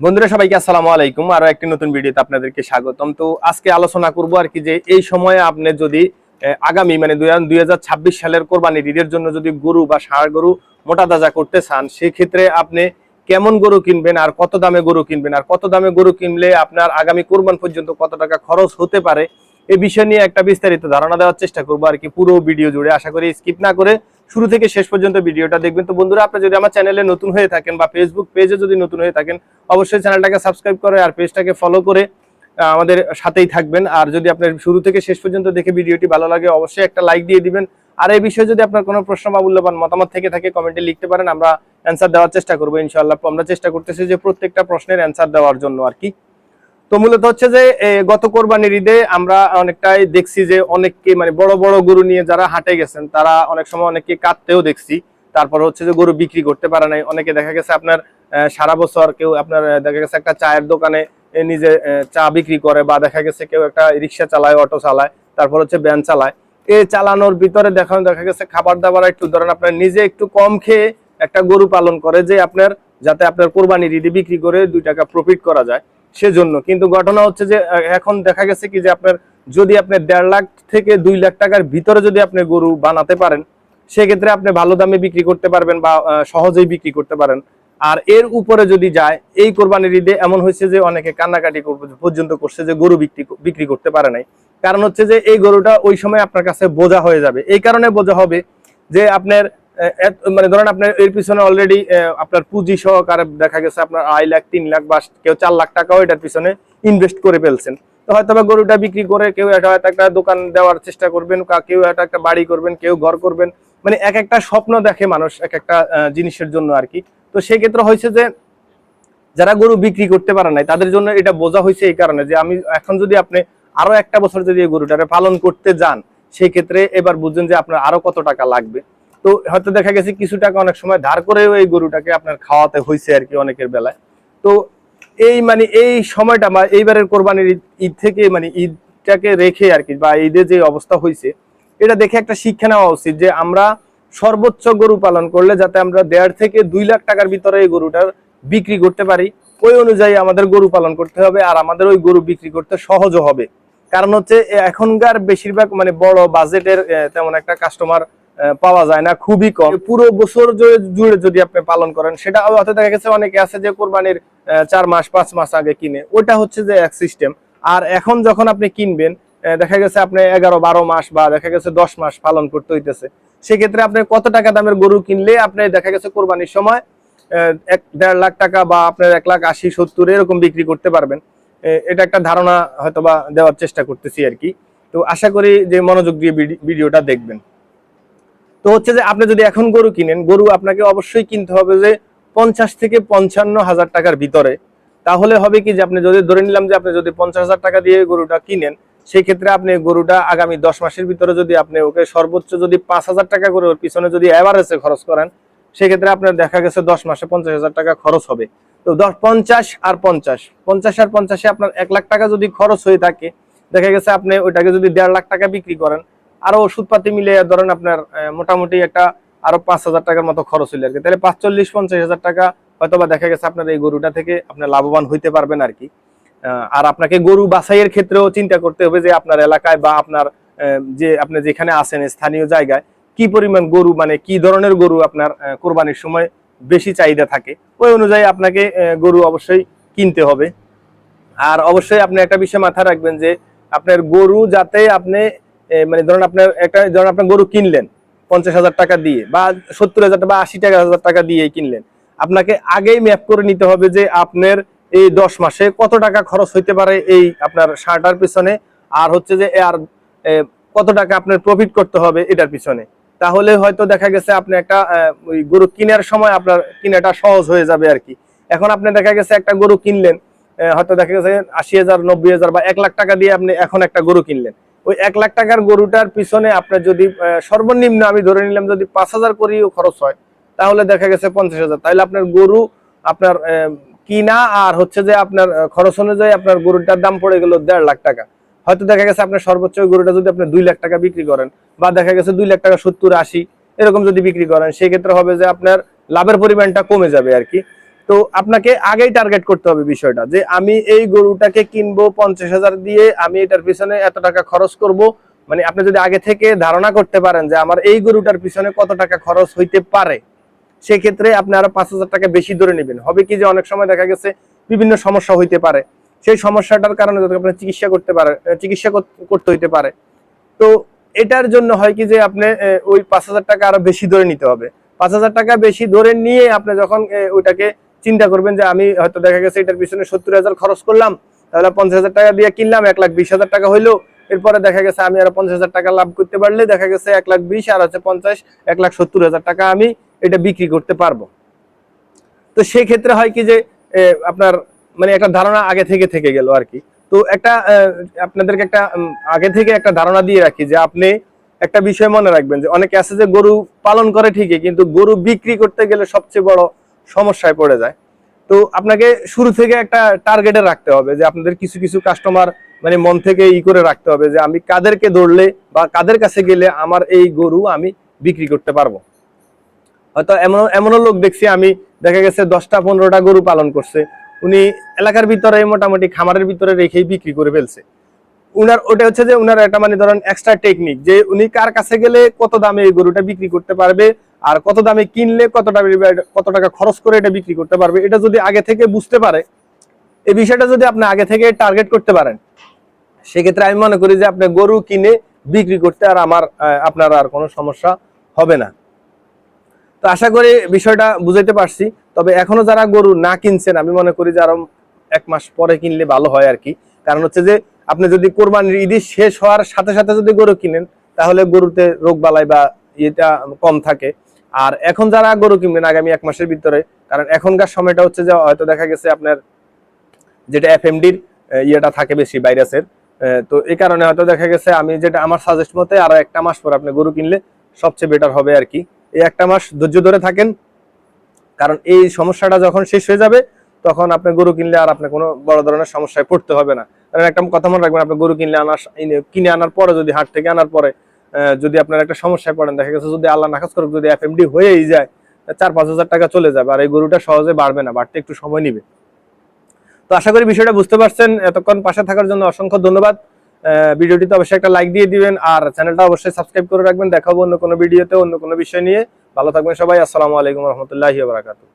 বন্ধুরা, সবাইকে আসসালামু আলাইকুম। আরও একটি নতুন ভিডিওতে আপনাদেরকে স্বাগতম। তো আজকে আলোচনা করব আর কি যে এই সময়ে আপনি যদি আগামী মানে দুই হাজার ছাব্বিশ সালের কোরবানি ঈদের জন্য যদি গরু বা ষাঁড় গরু মোটা তাজা করতে চান, সেক্ষেত্রে আপনি কেমন গরু কিনবেন আর কত দামে গরু কিনবেন? আর কত দামে গরু কিনলে আপনার আগামী কোরবান পর্যন্ত কত টাকা খরচ হতে পারে? এই বিষয় নিয়ে একটা বিস্তারিত ধারণা দেওয়ার চেষ্টা করব আর কি। পুরো ভিডিও জুড়ে আশা করি স্কিপ না করে শুরু থেকে শেষ পর্যন্ত ভিডিওটা দেখবেন। তো বন্ধুরা আপনি যদি আমার চ্যানেলে নতুন হয়ে থাকেন বা ফেসবুক পেজে যদি নতুন হয়ে থাকেন, অবশ্যই চ্যানেলটাকে সাবস্ক্রাইব করে আর পেজটাকে ফলো করে আমাদের সাথেই থাকবেন। আর যদি আপনার শুরু থেকে শেষ পর্যন্ত দেখে ভিডিওটি ভালো লাগে, অবশ্যই একটা লাইক দিয়ে দিবেন। আর এই বিষয়ে যদি আপনার কোনো প্রশ্ন বা মূল্যবান মতামত থেকে থাকে কমেন্টে লিখতে পারেন। আমরা অ্যান্সার দেওয়ার চেষ্টা করব ইনশাল্লাহ আমরা চেষ্টা করতেছি যে প্রত্যেকটা প্রশ্নের অ্যান্সার দেওয়ার জন্য আর কি। তো মূলত হচ্ছে যে গত কোরবানির ঈদে আমরা অনেকটাই দেখছি যে অনেককে মানে বড় বড় গরু নিয়ে যারা হাটে গেছেন, তারা অনেক সময় অনেককে কাটতেও দেখছি। তারপর হচ্ছে যে গরু বিক্রি করতে পারে নাই। অনেকে দেখা গেছে আপনার সারা বছর কেউ আপনার দেখা গেছে একটা চায়ের দোকানে নিজে চা বিক্রি করে বা দেখা গেছে কেউ একটা রিক্সা চালায়, অটো চালায়, তারপর হচ্ছে ভ্যান চালায়। এই চালানোর ভিতরে দেখা দেখা গেছে খাবার দাবার একটু, ধরেন আপনার নিজে একটু কম খেয়ে একটা গরু পালন করে যে আপনার, যাতে আপনার কোরবানির ঈদে বিক্রি করে দুই টাকা প্রফিট করা যায়। সেজন্য। কিন্তু ঘটনা হচ্ছে যে এখন দেখা গেছে কি যে আপনার যদি আপনি দেড় লাখ থেকে দুই লাখ টাকার ভিতরে যদি আপনি গরু বানাতে পারেন, সেক্ষেত্রে আপনি ভালো দামে বিক্রি করতে পারবেন বা সহজেই বিক্রি করতে পারেন। আর এর উপরে যদি যায়, এই কোরবানির ঈদে এমন হয়েছে যে, অনেকে কান্নাকাটি পর্যন্ত করছে যে, গরু বিক্রি বিক্রি করতে পারে নাই। কারণ হচ্ছে যে, এই গরুটা ওই সময় আপনার কাছে বোঝা হয়ে যাবে। এই কারণে বোঝা হবে যে, আপনার মানে ধরেন আপনার এর পিছনে অলরেডি আপনার পুঁজি সহকারে দেখা গেছে আপনার আড়াই লাখ, তিন লাখ বা কেউ চার লাখ টাকাও এটার পিছনে ইনভেস্ট করে ফেলছেন। তো হয়তো বা গরুটা বিক্রি করে কেউ একটা হয়তো একটা দোকান দেওয়ার চেষ্টা করবেন কেউ একটা একটা বাড়ি করবেন, কেউ ঘর করবেন। মানে এক একটা স্বপ্ন দেখে মানুষ এক একটা জিনিসের জন্য আর কি। তো সেক্ষেত্রে হয়েছে যে যারা গরু বিক্রি করতে পারে নাই, তাদের জন্য এটা বোঝা হয়েছে এই কারণে যে আমি এখন যদি আপনি আরও একটা বছর যদি গরুটারে পালন করতে যান সেই ক্ষেত্রে এবার বুঝছেন যে আপনার আরও কত টাকা লাগবে। তো হয়তো দেখা গেছে কিছু টাকা অনেক সময় ধার করেও এই গরুটাকে আপনার খাওয়াতে হয়েছে আর কি অনেকের বেলায়। তো এই মানে এই সময়টা বা এইবারের কোরবানির ঈদ- থেকে মানে ঈদটাকে রেখে আর কি বা ঈদে যে অবস্থা হয়েছে এটা দেখে একটা শিক্ষা নেওয়া উচিত যে আমরা সর্বোচ্চ গরু পালন করলে যাতে আমরা দেড় থেকে দুই লাখ টাকার ভিতরে এই গরুটার বিক্রি করতে পারি। ওই অনুযায়ী আমাদের গরু পালন করতে হবে আর আমাদের ওই গরু বিক্রি করতে সহজও হবে। কারণ হচ্ছে এখনকার বেশিরভাগ মানে বড় বাজেটের তেমন একটা কাস্টমার পাওয়া যায় না, খুবই কম। পুরো বছর জুড়ে- যদি আপনি পালন করেন, সেটা হয়তো দেখা গেছে, অনেকে আছে যে কোরবানির চার মাস, পাঁচ মাস আগে কিনে। ওটা হচ্ছে যে এক সিস্টেম আর এখন যখন আপনি কিনবেন দেখা গেছে আপনি এগারো, বারো মাস বা দেখা গেছে দশ মাস পালন করতে হইতেছে। সেক্ষেত্রে আপনি কত টাকা দামের গরু কিনলে আপনি দেখা গেছে কোরবানির সময় এক, দেড় লাখ টাকা বা আপনার এক লাখ আশি, সত্তর এরকম বিক্রি করতে পারবেন। এটা একটা ধারণা হয়তো বা দেওয়ার চেষ্টা করতেছি আর কি। তো আশা করি যে মনোযোগ দিয়ে ভিডিওটা দেখবেন। তো হচ্ছে যে আপনি যদি এখন গরু কিনেন, গরু আপনাকে অবশ্যই কিনতে হবে যে পঞ্চাশ থেকে পঞ্চান্ন হাজার টাকার ভিতরে। তাহলে হবে কি যে আপনি যদি ধরে নিলাম যে আপনি যদি পঞ্চাশ হাজার টাকা দিয়ে গরুটা কিনেন সেই ক্ষেত্রে আপনি গরুটা আগামী দশ মাসের ভিতরে যদি আপনি ওকে সর্বোচ্চ যদি পাঁচ হাজার টাকা করে ওর পিছনে যদি অ্যাভারেজে খরচ করেন, সেক্ষেত্রে আপনার দেখা গেছে দশ মাসে পঞ্চাশ হাজার টাকা খরচ হবে। তো দশ, পঞ্চাশ আর পঞ্চাশ পঞ্চাশ আর পঞ্চাশে আপনার এক লাখ টাকা যদি খরচ হয়ে থাকে, দেখা গেছে আপনি ওইটাকে যদি দেড় লাখ টাকা বিক্রি করেন আরও ওষুধপাতি মিলে ধরেন আপনার মোটামুটি একটা আরও পাঁচ হাজার টাকার মতো খরচ হইলে আর কি। তাহলে পাঁচচল্লিশ, পঞ্চাশ হাজার টাকা হয়তো বা দেখা গেছে আপনার এই গরুটা থেকে আপনার লাভবান হইতে পারবেন আর কি। আর আপনাকে গরু বাছাইয়ের ক্ষেত্রেও চিন্তা করতে হবে যে আপনার এলাকায় বা আপনার যে আপনি যেখানে আছেন স্থানীয় জায়গায় কি পরিমাণ গরু মানে কি ধরনের গরু আপনার কোরবানির সময় বেশি চাহিদা থাকে। ওই অনুযায়ী আপনাকে গরু অবশ্যই কিনতে হবে। আর অবশ্যই আপনি একটা বিষয় মাথায় রাখবেন যে আপনার গরু যাতে আপনি মানে ধরুন আপনার একটা, ধরুন আপনার গরু কিনলেন, পঞ্চাশ হাজার টাকা দিয়ে, বা সত্তর হাজার বা আশি টাকা, হাজার টাকা দিয়ে কিনলেন, আপনাকে আগেই ম্যাপ করে নিতে হবে যে আপনার এই দশ মাসে কত টাকা খরচ হইতে পারে এই আপনার সারটার পিছনে, আর হচ্ছে যে আর কত টাকা আপনার প্রফিট করতে হবে এটার পিছনে। তাহলে হয়তো দেখা গেছে আপনি একটা ওই গরু কেনার সময় আপনার কিনাটা সহজ হয়ে যাবে আর কি। এখন আপনি দেখা গেছে একটা গরু কিনলেন হয়তো দেখা গেছে আশি হাজার, নব্বই হাজার বা এক লাখ টাকা দিয়ে আপনি এখন একটা গরু কিনলেন। ওই এক লাখ টাকার গরুটার পিছনে আপনার যদি সর্বনিম্ন আমি ধরে নিলাম যদি পাঁচ হাজার করেও খরচ হয়, তাহলে দেখা গেছে পঞ্চাশ হাজার। তাহলে আপনার গরু, আপনার কিনা আর হচ্ছে যে আপনার খরচ অনুযায়ী আপনার গরুটার দাম পড়ে গেল দেড় লাখ টাকা। হয়তো দেখা গেছে আপনার সর্বোচ্চ গরুটা যদি আপনি দুই লাখ টাকা বিক্রি করেন বা দেখা গেছে দুই লাখ টাকা সত্তর আশি এরকম যদি বিক্রি করেন সেক্ষেত্রে হবে যে আপনার লাভের পরিমাণটা কমে যাবে আর কি। তো আপনাকে আগেই টার্গেট করতে হবে বিষয়টা যে আমি এই গরুটাকে কিনবো পঞ্চাশ হাজার দিয়ে আমি এটার পিছনে এত টাকা খরচ করব। মানে আপনি যদি আগে থেকে ধারণা করতে পারেন যে আমার এই গরুটার পিছনে কত টাকা খরচ হইতে পারে, সেক্ষেত্রে আপনি আরও পাঁচ হাজার টাকা বেশি ধরে নেবেন। হবে কি যে অনেক সময় দেখা গেছে বিভিন্ন সমস্যা হইতে পারে। সেই সমস্যাটার কারণে যদি চিকিৎসা করতে পারে চিকিৎসা কর- করতে হইতে পারে। তো এটার জন্য হয় কি যে আপনি ওই পাঁচ হাজার টাকা আরও বেশি ধরে নিতে হবে। পাঁচ হাজার টাকা বেশি ধরে নিয়ে আপনি যখন ওইটাকে চিন্তা করবেন যে আমি হয়তো দেখা গেছে এটার পিছনে সত্তর হাজার খরচ করলাম, তাহলে পঞ্চাশ হাজার টাকা দিয়ে কিনলাম, এক লাখ বিশ হাজার টাকা হইল। এরপরে দেখা গেছে আমি আরও পঞ্চাশ হাজার টাকা লাভ করতে পারলে দেখা গেছে এক লাখ বিশ আর হচ্ছে পঞ্চাশ, এক লাখ সত্তর হাজার টাকা আমি এটা বিক্রি করতে পারব। তো সেই ক্ষেত্রে হয় কি যে আপনার মানে একটা ধারণা আগে থেকে থেকে গেল আর কি। তো একটা আপনাদেরকে একটা আগে থেকে একটা ধারণা দিয়ে রাখি যে আপনি একটা বিষয় মনে রাখবেন যে অনেকে আছে যে গরু পালন করে ঠিকই, কিন্তু গরু বিক্রি করতে গেলে সবচেয়ে বড় সমস্যায় পড়ে যায়। তো আপনাকে শুরু থেকে একটা টার্গেটে রাখতে হবে যে আপনাদের কিছু কিছু কাস্টমার মানে মন থেকে ই করে রাখতে হবে যে আমি কাদেরকে ধরলে বা কাদের কাছে গেলে আমার এই গরু আমি বিক্রি করতে পারব। হয়তো এমন, এমনও লোক দেখছি আমি, দেখা গেছে দশটা, পনেরোটা গরু পালন করছে। উনি এলাকার ভিতরে মোটামুটি খামারের ভিতরে রেখেই বিক্রি করে ফেলছে। উনার ওটা হচ্ছে যে উনার একটা মানে ধরেন এক্সট্রা টেকনিক যে উনি কার কাছে গেলে কত দামে এই গরুটা বিক্রি করতে পারবে আর কত দামে কিনলে কত টাকা কত টাকা খরচ করে এটা বিক্রি করতে পারবে, এটা যদি আগে থেকে বুঝতে পারে, এই বিষয়টা যদি আপনি আগে থেকে টার্গেট করতে পারেন, সেক্ষেত্রে আমি মনে করি যে আপনি গরু কিনে বিক্রি করতে আর আমার আপনার আর কোনো সমস্যা হবে না। তো আশা করি বিষয়টা বুঝাইতে পারছি, তবে এখনও যারা গরু না কিনছেন, আমি মনে করি যে আরও এক মাস পরে কিনলে ভালো হয় আর কি। কারণ হচ্ছে যে আপনি যদি কোরবানির ঈদ শেষ হওয়ার সাথে সাথে যদি গরু কিনেন, তাহলে গরুতে রোগ বালাই বা এটা কম থাকে। আর এখন যারা গরু কিনবেন, আগামী এক মাসের ভিতরে, কারণ এখনকার সময়টা হচ্ছে যে, হয়তো দেখা গেছে আপনার যেটা এফএমডির ইয়েটা থাকে বেশি, ভাইরাসের। তো এই কারণে হয়তো দেখা গেছে, আমি যেটা আমার সাজেস্ট মতে, আরও একটা মাস পর আপনি গরু কিনলে সবচেয়ে বেটার হবে আর কি। এই একটা মাস ধৈর্য ধরে থাকেন, কারণ এই সমস্যাটা যখন শেষ হয়ে যাবে, তখন আপনি গরু কিনলে আর আপনি কোনো বড় ধরনের সমস্যায় পড়তে হবে না। একটা কথা মনে রাখবেন, আপনি গরু কিনলে আনার কিনে আনার পরে যদি হাট থেকে আনার পরে যদি আপনার একটা সমস্যায় পড়েন, দেখা গেছে যদি আল্লাহ নাকাজ করুক, যদি এফএমডি হয়েই যায় চার পাঁচ হাজার টাকা চলে যাবে আর এই গরুটা সহজে বাড়বে না, বাড়তে একটু সময় নিবে। তো আশা করি বিষয়টা বুঝতে পারছেন। এতক্ষণ পাশে থাকার জন্য অসংখ্য ধন্যবাদ। ভিডিওটিতে অবশ্যই একটা লাইক দিয়ে দিবেন আর চ্যানেলটা অবশ্যই সাবস্ক্রাইব করে রাখবেন। দেখাবো অন্য কোনো ভিডিওতে, অন্য কোনো বিষয় নিয়ে। ভালো থাকবেন সবাই। আসসালামু আলাইকুম রহমতুল্লাহি বারাকাতু